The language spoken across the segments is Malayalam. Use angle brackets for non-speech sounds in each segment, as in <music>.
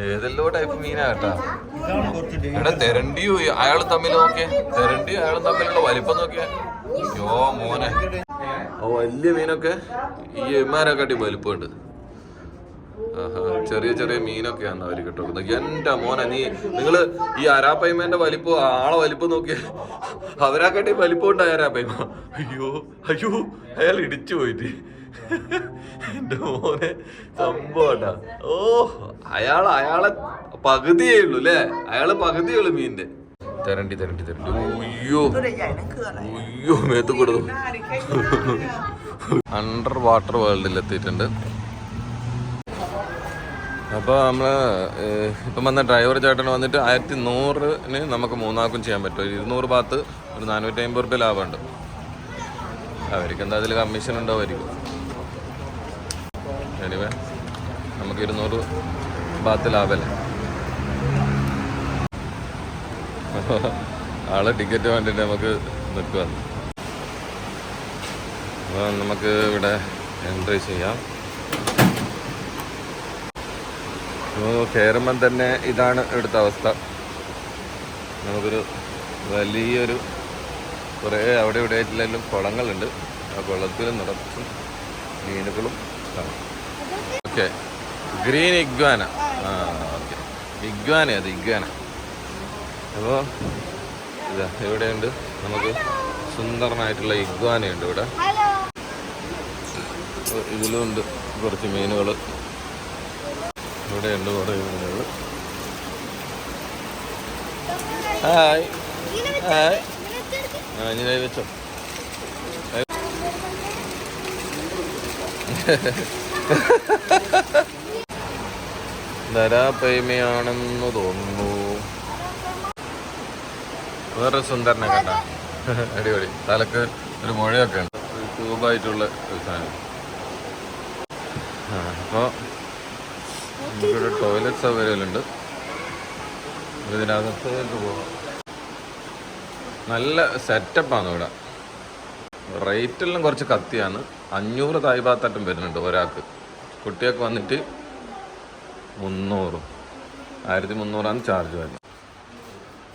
ഏതെല്ലോ ടൈപ്പ് മീനാ കേട്ടാ. എടാ തെരണ്ടിയോ അയാൾ തമ്മിൽ നോക്കിയേ. തെരണ്ടി അയാളും തമ്മിലുള്ള വലിപ്പം നോക്കിയേ. യോ മോനെ. ഓ വലിയ മീനൊക്കെ ഈ എമാനെക്കാട്ടി വലിപ്പമുണ്ട്. ചെറിയ ചെറിയ മീനൊക്കെയാണ് അവർ കിട്ടുന്നത് എന്റെ മോനെ നീ നിങ്ങൾ ഈ അരാപ്പയ്മേന്റെ വലിപ്പം ആളെ വലിപ്പം നോക്കിയ. അവരാക്കാട്ടി വലിപ്പം ഉണ്ടായ അരാപ്പയ്മ അയ്യോ അയ്യോ അയാൾ ഇടിച്ചു പോയിട്ട്. <laughs> എന്റെ മോനെ സംഭവട്ടാ. ഓ അയാൾ അയാളെ പകുതിയേ ഉള്ളൂ അല്ലേ? അയാൾ പകുതിയേ ഉള്ളൂ മീനിന്റെ. തരണ്ടി തരണ്ടി തരണ്ടി. അയ്യോ അയ്യോ മേത്ത് കൊടുത്തു അണ്ടർ വാട്ടർ വേൾഡിൽ എത്തിയിട്ടുണ്ട്. അപ്പോൾ നമ്മൾ ഇപ്പം വന്ന ഡ്രൈവർ ചേട്ടൻ വന്നിട്ട് ആയിരത്തി നൂറിന് നമുക്ക് മൂന്നാക്കും ചെയ്യാൻ പറ്റും. ഇരുന്നൂറ് ഭാഗത്ത് ഒരു നാനൂറ്റി അമ്പത് റുപ്യ ലാഭമുണ്ട്. അവർക്ക് എന്താ അതിൽ കമ്മീഷൻ ഉണ്ടാവുമായിരിക്കും. എനിവേ നമുക്ക് ഇരുന്നൂറ് ഭാഗത്ത് ലാഭമല്ലേ ആളെ ടിക്കറ്റ് വേണ്ടിയിട്ട് നമുക്ക് നിൽക്കുക അപ്പോൾ നമുക്ക് ഇവിടെ എൻട്രി ചെയ്യാം. അപ്പോൾ കയറുമ്പം തന്നെ ഇതാണ് ഇവിടുത്തെ അവസ്ഥ. നമുക്കൊരു വലിയൊരു കുറേ അവിടെ ഇവിടെ ആയിട്ടുള്ള കുളങ്ങളുണ്ട്. ആ കുളത്തിൽ നിറച്ചും മീനുകളും കാണാം. ഓക്കെ. Green iguana. ആ ഓക്കെ. ഇഗ്വാന അത് ഇഗ്വാന. അപ്പോൾ ഇതാ ഇവിടെയുണ്ട് നമുക്ക് സുന്ദരമായിട്ടുള്ള ഇഗ്വാനയുണ്ട് ഇവിടെ. അപ്പോൾ ഇതിലും ഉണ്ട് കുറച്ച് മീനുകൾ ഇവിടെയുണ്ട് കുറേ മീനുകൾ ഹായ്. ഹായ്. ഇനി വെച്ചോ ധരാപ്രേമിയാണെന്ന് തോന്നുന്നു. വേറെ സുന്ദരനെ കണ്ട. അടിപൊളി. തലക്ക് ഒരു മുഴയൊക്കെ ഉണ്ട്. ട്യൂബായിട്ടുള്ള ഒരു സാധനം. അപ്പോൾ നമുക്കിവിടെ ടോയ്ലറ്റ് സൗകര്യമുണ്ട്. ഇതിനകത്തേക്ക് പോകാം നല്ല സെറ്റപ്പാണ് ഇവിടെ. റേറ്റെല്ലാം കുറച്ച് കത്തിയാണ്. അഞ്ഞൂറ് തായ്പാത്തട്ടം വരുന്നുണ്ട് ഒരാൾക്ക്. കുട്ടിയൊക്കെ വന്നിട്ട് മുന്നൂറ്. ആയിരത്തി മുന്നൂറാണ് ചാർജ് വരുന്നത്.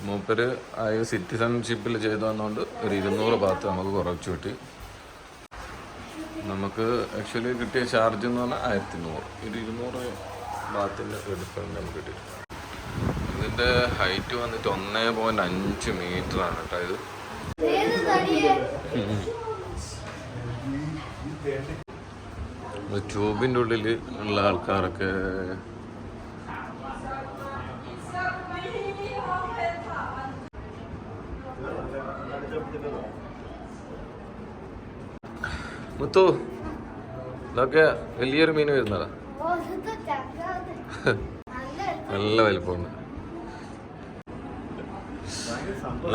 മൂപ്പര് ആ സിറ്റിസൺഷിപ്പിൽ ചെയ്തു വന്നുകൊണ്ട് ഒരു ഇരുന്നൂറ് ഭാഗത്ത് നമുക്ക് കുറച്ച് കിട്ടി. നമുക്ക് ആക്ച്വലി കിട്ടിയ ചാർജ് എന്ന് പറഞ്ഞാൽ ആയിരത്തി നൂറ്. ഒരു ഇരുന്നൂറ് ഭാഗത്തിന്റെ ഡിഫറന്റ് നമുക്ക് കിട്ടി ഇതിന്റെ ഹൈറ്റ് വന്നിട്ട് ഒന്നേ പോയിന്റ് അഞ്ച് മീറ്റർ ആണ് കേട്ടോ ഇത്. ട്യൂബിന്റെ ഉള്ളിൽ ഉള്ള ആൾക്കാരൊക്കെ മുത്തു ഇതൊക്കെ വലിയൊരു മീൻ വരുന്നതാ. <laughs> നല്ല വലിപ്പമുണ്ട്.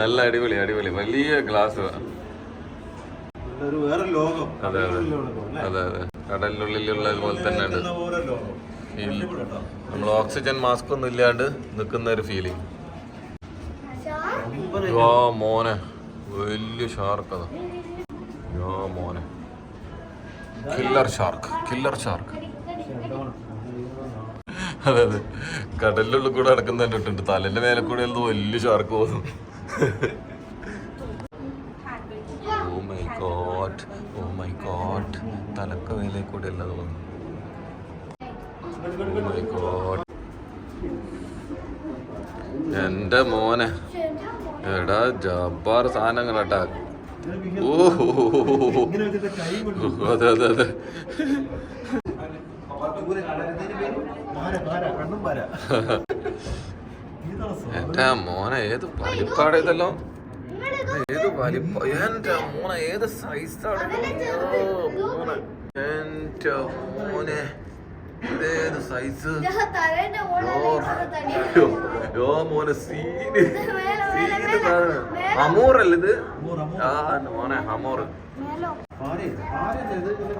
നല്ല അടിപൊളി അടിപൊളി. വലിയ ഗ്ലാസ് അതെ അതെ. അതെ അതെ. കടലിനുള്ളിലുള്ള പോലെ തന്നെ ഉണ്ട് നമ്മൾ ഓക്സിജൻ മാസ്ക് ഒന്നും ഇല്ലാണ്ട് നിൽക്കുന്ന ഒരു ഫീലിംഗ് യോ മോനെ. വലിയ ഷാർക്ക് അതാ. യോ മോനെ. കില്ലർ ഷാർക്ക് കില്ലർ ഷാർക്ക് അതെ അതെ. കടലിനുള്ളിൽ കൂടെ നടക്കുന്ന തലേന്റെ തലന്റെ മേലെ കൂടെ വലിയ ഷാർക്ക് പോകുന്നു. Oh my god oh my god തലക്ക് മേലെ കൂടെ മൈ ഗോഡ് മോനെ. എടാ ജബ്ബാർ സാധനങ്ങളാട്ടാ. ഓ അതെ അതെ അതെ. എന്റെ മോനെ ഏത് വലിപ്പാട് ഇതല്ലോ? ഏത് വലിപ്പ എന്റെ മോനെ ഏത് സൈസാണ് എന്റെ മോനെ സൈസ് മോനെ ഇത്. ആ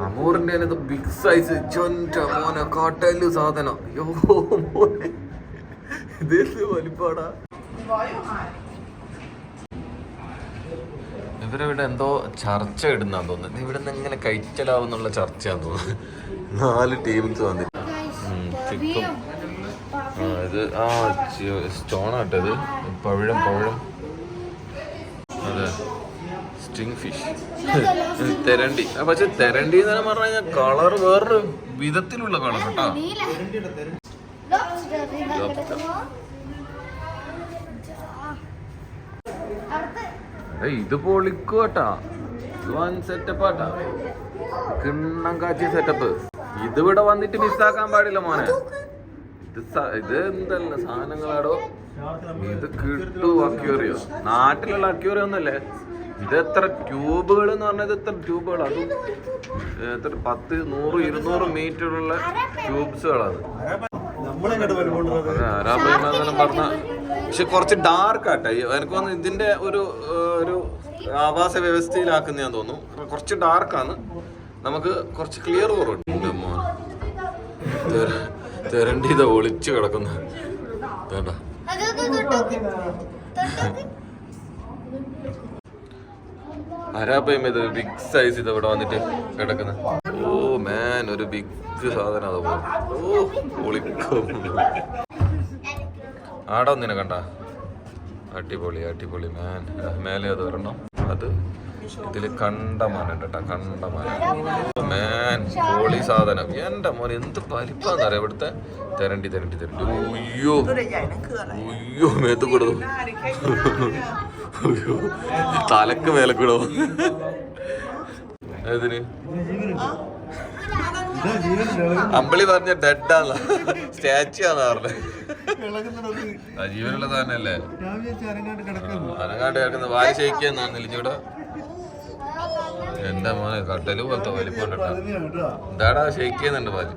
അമൂറിന്റെ ബിഗ് സൈസ് ചൊന്റ മോനെ കാട്ടൽ സാധനം. യോ മോനെ. വലിപ്പാടാ? ഇവരിവിടെ എന്തോ ചർച്ച ഇടുന്നാന്ന് തോന്നുന്നു. ഇവിടെ നിന്ന് എങ്ങനെ കഴിച്ചലാവുന്നുള്ള ചർച്ചയാന്ന് തോന്നുന്നു. നാല് ടീംസ് വന്നിട്ട്. ചിക്കും. ആ ഇത് ആ സ്റ്റോൺ ആട്ടോ ഇത്. പവിഴം പവിഴം. അതെ. സ്റ്റിങ് ഫിഷ് തെരണ്ടി. പക്ഷെ തെരണ്ടി എന്ന് പറഞ്ഞാൽ കഴിഞ്ഞാൽ കളർ വേറൊരു വിധത്തിലുള്ള കളർ കേട്ടോ. ഇത് പൊളിക്കോട്ടാ വൺ സെറ്റപ്പ് ആട്ടാ. കിണ്ണം കാച്ചിയ സെറ്റപ്പ് ഇത് ഇവിടെ വന്നിട്ട് മിസ്സാക്കാൻ പാടില്ല മോനെ. ഇത് ഇത് എന്തല്ല സാധനങ്ങളാടോ? ഇത് കിട്ടു അക്യൂറിയോ നാട്ടിലുള്ള അക്യൂറിയോ ഒന്നല്ലേ? ഇത് എത്ര ട്യൂബുകൾ എന്ന് പറഞ്ഞത് എത്ര ട്യൂബുകൾ അത് എത്ര പത്ത് നൂറ് ഇരുന്നൂറ് മീറ്ററുള്ള ട്യൂബ്സുകളാണ് പക്ഷെ കുറച്ച് ഡാർക്ക് ആട്ടെ. എനിക്ക് തോന്നുന്നു ഇതിന്റെ ഒരു ഒരു ആവാസ വ്യവസ്ഥയിലാക്കുന്ന ഞാൻ തോന്നുന്നു കുറച്ച് ഡാർക്കാണ് നമുക്ക് കുറച്ച് ക്ലിയർ കുറവുണ്ട്. തെരണ്ടി ഒളിച്ചു കിടക്കുന്ന. വേണ്ട. ഇത് ബിഗ് സൈസ് ഇത് ഇവിടെ വന്നിട്ട് കിടക്കുന്നത് മാൻ ഒരു ബിഗ് സാധനം അത് പോ ഓ പൊളിക്കും. ആടെ ഒന്നിനെ കണ്ട. അടിപൊളി അടിപൊളി മാൻ മേലെ അത് വരണം. അത് ഇതിൽ കണ്ടമാനം കേട്ടോ കണ്ടമാനം. മാൻ പൊളി സാധനം. എന്റെ മോൻ എന്ത് വലിപ്പാന്നറിയാം ഇവിടുത്തെ? തെരണ്ടി തെരണ്ടി തെരണ്ടി. ഉയ്യോ ഉയ്യോ മേത്ത് കൊടുത്തു അയ്യോ തലക്ക് മേലെ കൂടോ ഏതിന്? ഇതാ ജീവനുണ്ട് അമ്പിളി പറഞ്ഞ ഡെഡാന്ന. സ്റ്റാച്ചു ആണ് പറഞ്ഞത് ജീവനുള്ള സാധനല്ലേ? അനങ്ങാണ്ട് കിടക്കുന്ന. വാൽ ഷെയ്ക്കാന്നാണ് ഇലിഞ്ഞൂടെ എന്റെ മോനെ കട്ടൽ പോലത്തെ വലിപ്പം എന്താടാ ഷെയ്ക്ക് ചെയ്യുന്നുണ്ട് പാൽ?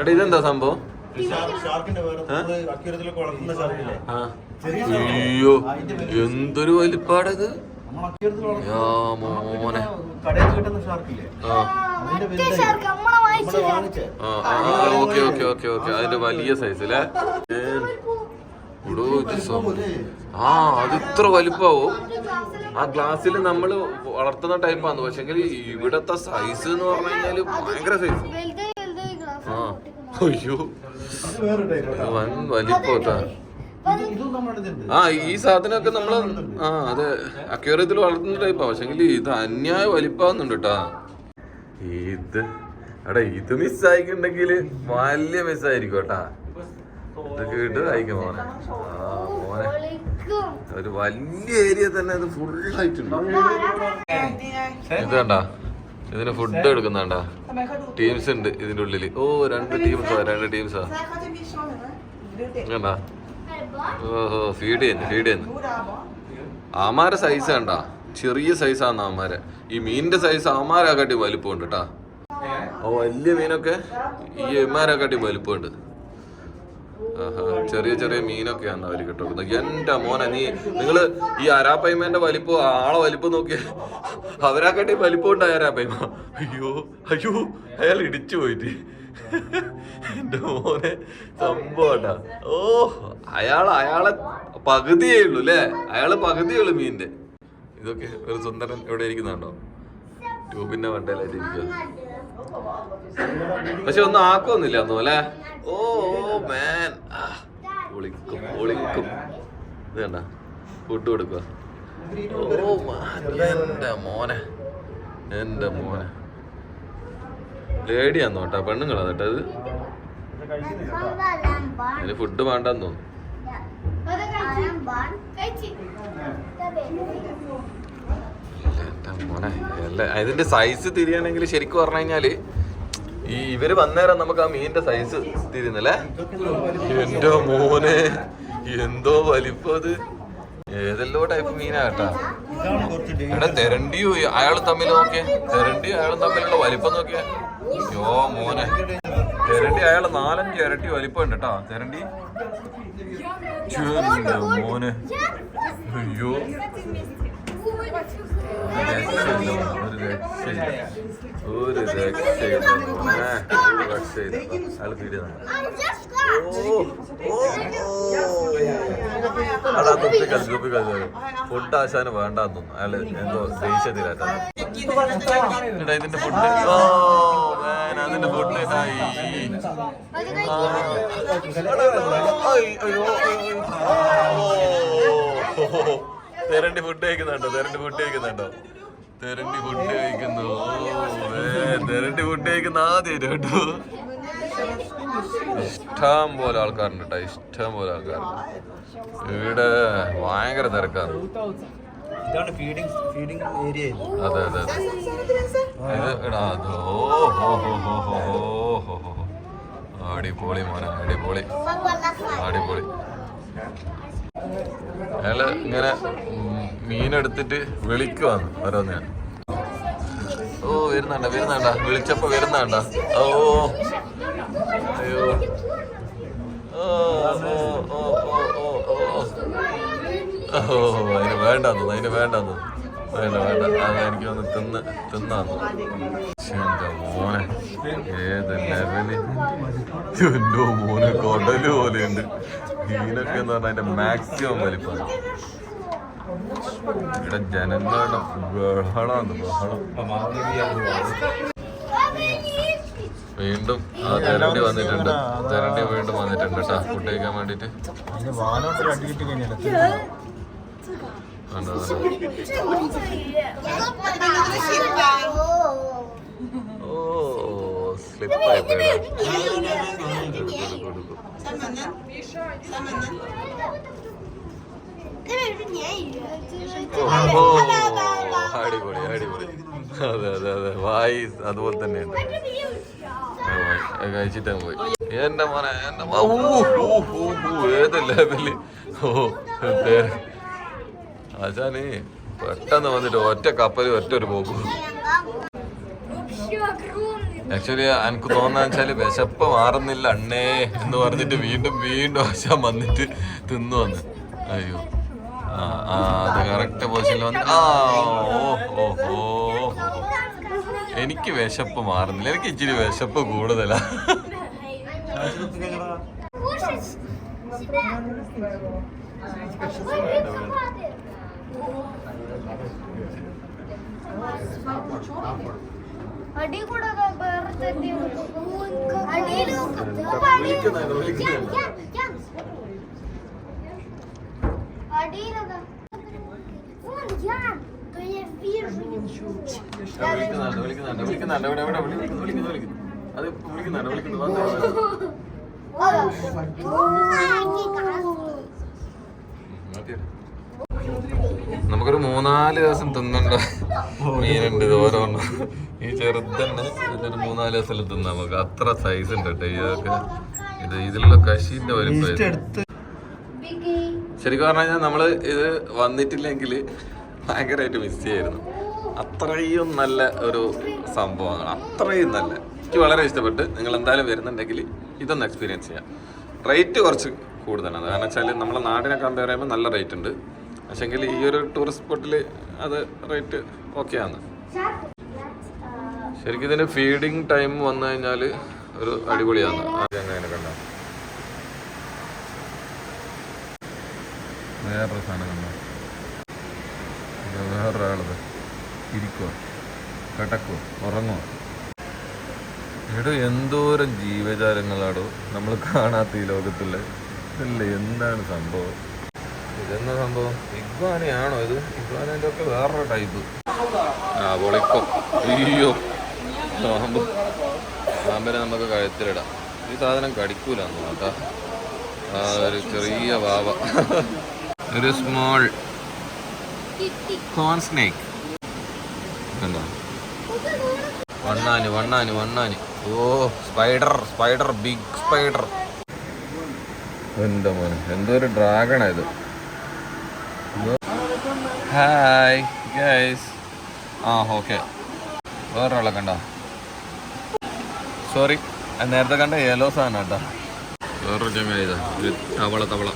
എടാ ഇതെന്താ സംഭവം? അയ്യോ എന്തൊരു വലിപ്പാടത്. മോനെ. Okay okay okay okay. അതിന്റെ വലിയ സൈസ് അല്ലേ ആ അത് ഇത്ര വലിപ്പാവും? ആ ഗ്ലാസ്സിൽ നമ്മൾ വളർത്തുന്ന ടൈപ്പാന്ന് പക്ഷെങ്കിൽ ഇവിടത്തെ സൈസ് എന്ന് പറഞ്ഞു കഴിഞ്ഞാൽ ഭയങ്കര സൈസ് ആ. അയ്യോ. ഇത് വേറെ ടൈപ്പ് വൻ വലിപ്പോട്ടാ ആ ഈ സാധനമൊക്കെ നമ്മൾ ആ അതെ. അക്വേറിയത്തിൽ വളർത്തുന്ന ടൈപ്പാ പക്ഷെങ്കിൽ ഇത് അന്യായ വലിപ്പാവുന്നുണ്ട് കേട്ടാ ഇത് എടാ ഇത് മിസ്സായിക്കുണ്ടെങ്കിൽ വലിയ മിസ്സായിരിക്കും കേട്ടാ ഇതൊക്കെ കേട്ട് അയക്കും മോനെ. ആ മോനെ. ഒരു വലിയ ഏരിയ തന്നെ ഇത് ഫുള്ളായിട്ടുണ്ട് ഇത് കണ്ടാ? ഇതിന് ഫുഡ് എടുക്കുന്നുണ്ട ടീംസ് ഉണ്ട് ഇതിന്റെ ഉള്ളിൽ. ഓ രണ്ട് ടീംസാ രണ്ട് ടീംസാ കണ്ട? ഓഹോ ഫീഡ് ചെയ്യുന്നു ഫീഡ് ചെയ്യുന്നു. ആമാരെ സൈസ് കണ്ട? ചെറിയ സൈസാണ് ആമാരെ. ഈ മീനിന്റെ സൈസ് ആമാരെക്കാട്ടി വലിപ്പമുണ്ട് കേട്ടാ ഓ വലിയ മീനൊക്കെ ഈ എമാരെക്കാട്ടി വലിപ്പമുണ്ട്. ചെറിയ ചെറിയ മീനൊക്കെയാണ് അവർ കിട്ടുന്നത്. എന്റെ മോനെ നീ നിങ്ങൾ ഈ അരാപ്പയ്മേന്റെ വലിപ്പം ആളെ വലിപ്പം നോക്കിയ അവരാക്കാട്ടി വലിപ്പം ഉണ്ടായ അരാപ്പയ്മ അയ്യോ അയ്യോ അയാൾ ഇടിച്ചു പോയിട്ട്. <laughs> എന്റെ മോനെ സംഭവട്ടാ ഓ അയാൾ അയാളെ പകുതിയേ ഉള്ളൂ അല്ലേ അയാൾ പകുതിയേ ഉള്ളൂ മീനിന്റെ. ഇതൊക്കെ ഒരു സുന്ദരൻ എവിടെ ഇരിക്കുന്നുണ്ടോ? ട്യൂബിന്റെ വണ്ടയിലായിട്ട് ഇരിക്കുക പക്ഷെ ഒന്നും ആക്കൊന്നുമില്ല ഒന്നും അല്ലേ ഓ മാൻ. ഒളിക്കും ഒളിക്കും ഇത് കണ്ട ഫുഡ് കൊടുക്കുക ഓ എന്റെ മോനെ എന്റെ മോനെ. ലേഡിയാന്ന് കേട്ടോ പെണ്ണുങ്ങളാ കേട്ടോ അത്. അതിന് ഫുഡ് വേണ്ടെന്ന് തോന്നുന്നു. ഇതിന്റെ സൈസ് തിരിയാണെങ്കിൽ ശരിക്കും പറഞ്ഞു കഴിഞ്ഞാൽ ഈ ഇവർ വന്നേരം നമുക്ക് ആ മീനിന്റെ സൈസ് തിരിയുന്നല്ലേ? എന്റെ മോനെ എന്തോ വലിപ്പം അത്. ഏതെല്ലോ ടൈപ്പ് മീനാ കേട്ടാ. ഇതാണ് കുറച്ച് എടാ തെരണ്ടിയോ അയാൾ തമ്മിൽ നോക്കിയേ. തെരണ്ടിയോ അയാളും തമ്മിലുള്ള വലിപ്പം നോക്കിയേ. യോ മോനെ. ചിരണ്ടി അയാൾ നാലഞ്ച് ഇരട്ടി വലിപ്പം ഉണ്ട് കേട്ടാ. ചേരണ്ടി. മോനെ. അയ്യോ. ഒരു രക്ഷയില്ല. ഒരു രക്ഷയില്ല. മോനെ ഒരു രക്ഷയില്ല അയാൾ പീടിയ അടാ തൊപ്പി കളി തൊപ്പി കളി ഫുഡ് ആശാന് വേണ്ടാന്നു അയാൾ എന്തോ ദേഷ്യത്തിലാട്ടാ എടാ ഇതിന്റെ ഫുഡ് ഓ അതിന്റെ ഫുഡ് തെരണ്ടി ഫുഡ് കഴിക്കുന്നുണ്ടോ? തെരണ്ടി ഫുഡ് കഴിക്കുന്നുണ്ടോ? തെരണ്ടി ഫുഡ് കഴിക്കുന്നു. തെരണ്ടി ഫുഡ് കഴിക്കുന്ന ആദ്യം കേട്ടോ. ഇഷ്ടം പോലെ ആൾക്കാരുണ്ട് കേട്ടോ ഇഷ്ടം പോലെ ആൾക്കാരുണ്ട്. ഇവിടെ ഭയങ്കര തിരക്കാണ്. ഇതാണ് ഫീഡിങ് ഫീഡിങ് ഏരിയ അതെ അതെ. അടിപൊളി മോനെ അടിപൊളി. അടിപൊളി. അയാൾ ഇങ്ങനെ മീനെടുത്തിട്ട് വിളിക്കുവാന്ന് ഓരോന്ന് ഞാൻ ഓ വരുന്നുണ്ട വരുന്നുണ്ട. വിളിച്ചപ്പോ വരുന്നുണ്ട. ഓ. അയ്യോ. ഓ. ഓ അതിന് വേണ്ടെന്നു അതിന് വേണ്ട വേണ്ട. അത് എനിക്ക് ഒന്ന് തിന്ന് തിന്നാന്ന്. മോനെ. ഏത് ലെവൽ? എന്തോ മോനെ കൊടൽ പോലെയുണ്ട്. മീനൊക്കെ എന്ന് പറഞ്ഞാൽ അതിന്റെ മാക്സിമം വലിപ്പം. ഇവിടെ ജനങ്ങളുടെ ബഹളമാണ് ബഹളം. വീണ്ടും ആ തെരണ്ടി വന്നിട്ടുണ്ട്. തെരണ്ടി വീണ്ടും വന്നിട്ടുണ്ട് കേട്ടാ. ഫുഡ് കഴിക്കാൻ വേണ്ടിട്ട് അതിന്റെ വാലോട്ട് അടി കിട്ടി കഴിഞ്ഞാൽ കണ്ടോ കണ്ടോ ഓ സ്ലിപ്പായി പോയടാ ഓ അടിപൊളി അടിപൊളി അതെ അതെ അതെ വായി അതുപോലെ തന്നെയുണ്ട് കഴിച്ചിട്ട് പോയി എന്റെ മോനെ എന്റെ ഏത് ലെവൽ ഓ ആശാന് പെട്ടെന്ന് വന്നിട്ട് ഒറ്റ കപ്പൽ ഒറ്റ ഒരു പോക്കും. ആക്ച്വലി എനിക്ക് തോന്നാന്ന് വെച്ചാൽ വിശപ്പ് മാറുന്നില്ല അണ്ണേ എന്ന് പറഞ്ഞിട്ട് വീണ്ടും വീണ്ടും ആശാൻ വന്നിട്ട് തിന്നു വന്ന്. അയ്യോ. അത് കറക്റ്റ് പൊസിഷനിൽ വന്ന്. ആ ഓ. എനിക്ക് വിശപ്പ് മാറുന്നില്ല. എനിക്ക് ഇച്ചിരി വിശപ്പ് കൂടുതലാ. അടി കൂടെ വേറെ തന്നെ അടിയിൽ അടിയിലൊക്കെ വിളിക്കുന്നുണ്ട് വിളിക്കുന്നുണ്ട്. വിളിക്കുന്നുണ്ട് ഇവിടെ ഇവിടെ വിളിക്കുന്നു വിളിക്കുന്നു വിളിക്കുന്നു അത് വിളിക്കുന്നുണ്ട് വിളിക്കുന്നു മൂന്നാൽ ദിവസം തിന്നണ്ട? മീനുണ്ട് ഇത് ഓരോന്നും ഈ ചെറുതന്നെ ഇതൊരു മൂന്നാൽ ദിവസം തിന്നാം നമുക്ക്. അത്ര സൈസ് ഉണ്ട് കേട്ടോ ഇതൊക്കെ. ഇത് ഇതിലുള്ള കശീന്റെ വലിപ്പം. എടുത്ത്. ശരിക്കും പറഞ്ഞു കഴിഞ്ഞാൽ നമ്മൾ ഇത് വന്നിട്ടില്ലെങ്കിൽ ഭയങ്കരമായിട്ട് മിസ് ചെയ്യായിരുന്നു. അത്രയും നല്ല ഒരു സംഭവമാണ് അത്രയും നല്ല. എനിക്ക് വളരെ ഇഷ്ടപ്പെട്ട് നിങ്ങൾ എന്തായാലും വരുന്നുണ്ടെങ്കിൽ ഇതൊന്ന് എക്സ്പീരിയൻസ് ചെയ്യാം. റേറ്റ് കുറച്ച് കൂടുതലാണ്. കാരണം വെച്ചാൽ നമ്മളെ നാടിനെ കമ്പയർ ചെയ്യുമ്പോൾ നല്ല റേറ്റ് ഉണ്ട്. പക്ഷെങ്കിൽ ഈ ഒരു ടൂറിസ്റ്റ് സ്പോട്ടിൽ അത് റേറ്റ് ഓക്കെയാണ് ശരിക്കും ഇതിന് ഫീഡിങ് ടൈം വന്നു കഴിഞ്ഞാൽ ഒരു അടിപൊളിയാണ്. അങ്ങനെ കണ്ട? വേറെ വേറൊരാളത് ഇരിക്കുവോ? കിടക്കുവോ? ഉറങ്ങുവോ? ഇവിടെ എന്തോരം ജീവജാലങ്ങളാടോ നമ്മൾ കാണാത്ത ഈ ലോകത്തിൽ ഇതല്ലേ എന്താണ് സംഭവം? ഇതെന്താ സംഭവം? ഇഗ്വാനയാണോ ഇത്? ഇഗ്വാനന്റെ ഒക്കെ വേറൊരു ടൈപ്പ് ആ പൊളിക്കോ. അയ്യോ. പാമ്പ്. നമുക്ക് കഴുത്തിലിടാം. ഈ സാധനം കടിക്കൂലെന്ന് കേട്ടോ. ആ ഒരു ചെറിയ വാവ ഒരു സ്മോൾ കോൺ സ്നേക്ക് കണ്ടോ? വണ്ണാന് വണ്ണാന് വണ്ണാന്. Oh spider spider big spider എന്താ മോനെ എന്തോ ഒരു ഡ്രാഗണാ ഇത്. ഹായ് ഗൈസ് ആ ഓക്കെ വേറൊരാളെ കണ്ടോ? സോറി നേരത്തെ കണ്ട യെല്ലോ സാധനം കേട്ടോ. വേറൊരു ചങ്ങ ഇതാ തവള തവള.